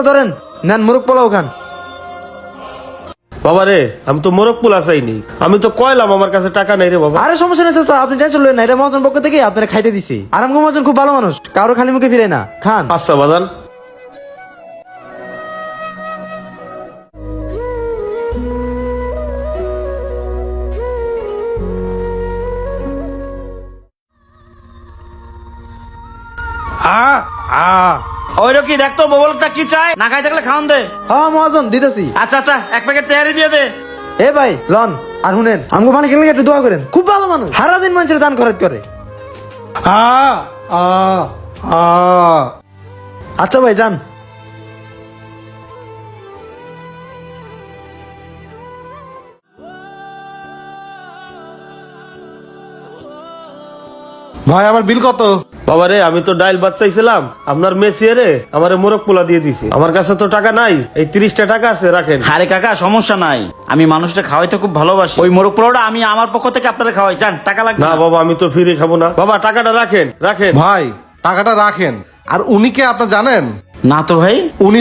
ধরেন নেন মুরগ পোলাও খান। বাবা রে আমি তো মোরগ পোলা চাইনি। আমি তো কয়লাম আমার কাছে টাকা নাই রে বাবা। আরে সমস্যা নেই চাচা আপনি টেনশন নেন না এটা মহাজন পক্ষ থেকে আপনারা খাইতে দিছি। আর আমগো মহাজন খুব ভালো মানুষ কারও খালি মুখে ফিরে না। খান। আচ্ছা বাদান আ আ। ওই কি দেখতো ববলটা কি চায়। না খাই থাকলে খাওন দে। হ্যাঁ মহাজন দিতেছি। আচ্ছা আচ্ছা এক প্যাকেট তৈরি দিয়ে দে। এ ভাই লন আর শুনেন আমগো মানে খেলে একটু দোয়া করেন। খুব ভালো মানুষ। সারা দিন মানুষের দান খরচ করে। আ আ আ। আচ্ছা ভাই যান। ভাই আমার বিল কত? বাবা রে আমি তো ডাইল ভাত চাইছিলাম। আপনার মেসিয়ারে আমার মোরগ পোলা দিয়ে দিছে। আমার কাছে তো টাকা নাই এই তিরিশটা টাকা আছে রাখেন। আরে কাকা সমস্যা নাই। আমি মানুষটা খাওয়াইতে খুব ভালোবাসি। ওই মোরগ পোলাটা আমি আমার পক্ষ থেকে আপনারা খাওয়াই যান টাকা লাগবে না না। বাবা আমি তো ফিরে খাব না। বাবা টাকাটা রাখেন রাখেন। ভাই টাকাটা রাখেন। আর উনি কে আপনার জানেন? না তো ভাই। উনি